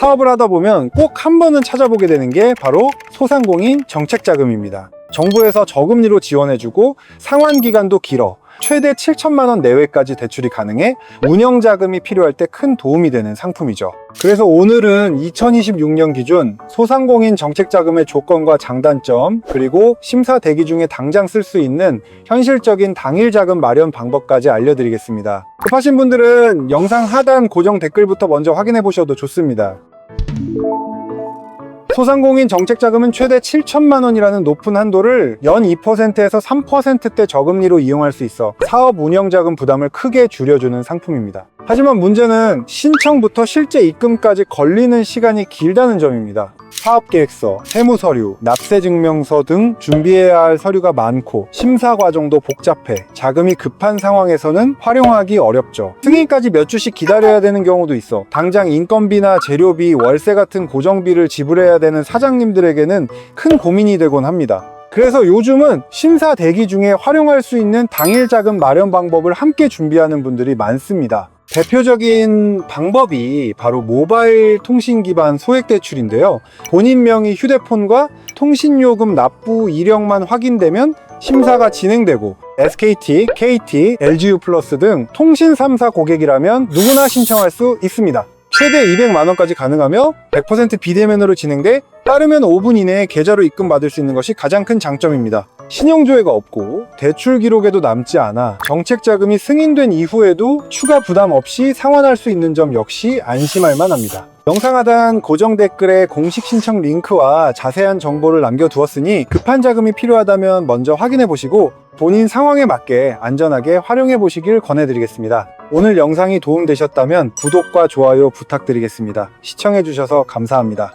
사업을 하다 보면 꼭 한 번은 찾아보게 되는 게 바로 소상공인 정책자금입니다. 정부에서 저금리로 지원해주고 상환 기간도 길어 최대 7천만 원 내외까지 대출이 가능해 운영 자금이 필요할 때 큰 도움이 되는 상품이죠. 그래서 오늘은 2026년 기준 소상공인 정책 자금의 조건과 장단점 그리고 심사 대기 중에 당장 쓸 수 있는 현실적인 당일 자금 마련 방법까지 알려드리겠습니다. 급하신 분들은 영상 하단 고정 댓글부터 먼저 확인해 보셔도 좋습니다. 소상공인 정책자금은 최대 7천만 원이라는 높은 한도를 연 2%에서 3%대 저금리로 이용할 수 있어 사업 운영자금 부담을 크게 줄여주는 상품입니다. 하지만 문제는 신청부터 실제 입금까지 걸리는 시간이 길다는 점입니다. 사업계획서, 세무서류, 납세증명서 등 준비해야 할 서류가 많고 심사 과정도 복잡해 자금이 급한 상황에서는 활용하기 어렵죠. 승인까지 몇 주씩 기다려야 되는 경우도 있어 당장 인건비나 재료비, 월세 같은 고정비를 지불해야 되는 사장님들에게는 큰 고민이 되곤 합니다. 그래서 요즘은 심사 대기 중에 활용할 수 있는 당일 자금 마련 방법을 함께 준비하는 분들이 많습니다. 대표적인 방법이 바로 모바일 통신 기반 소액 대출인데요. 본인 명의 휴대폰과 통신요금 납부 이력만 확인되면 심사가 진행되고 SKT, KT, LGU 플러스 등 통신 3사 고객이라면 누구나 신청할 수 있습니다. 최대 200만 원까지 가능하며 100% 비대면으로 진행돼 빠르면 5분 이내에 계좌로 입금받을 수 있는 것이 가장 큰 장점입니다. 신용조회가 없고 대출 기록에도 남지 않아 정책 자금이 승인된 이후에도 추가 부담 없이 상환할 수 있는 점 역시 안심할 만합니다. 영상 하단 고정 댓글에 공식 신청 링크와 자세한 정보를 남겨두었으니 급한 자금이 필요하다면 먼저 확인해 보시고 본인 상황에 맞게 안전하게 활용해 보시길 권해드리겠습니다. 오늘 영상이 도움되셨다면 구독과 좋아요 부탁드리겠습니다. 시청해 주셔서 감사합니다.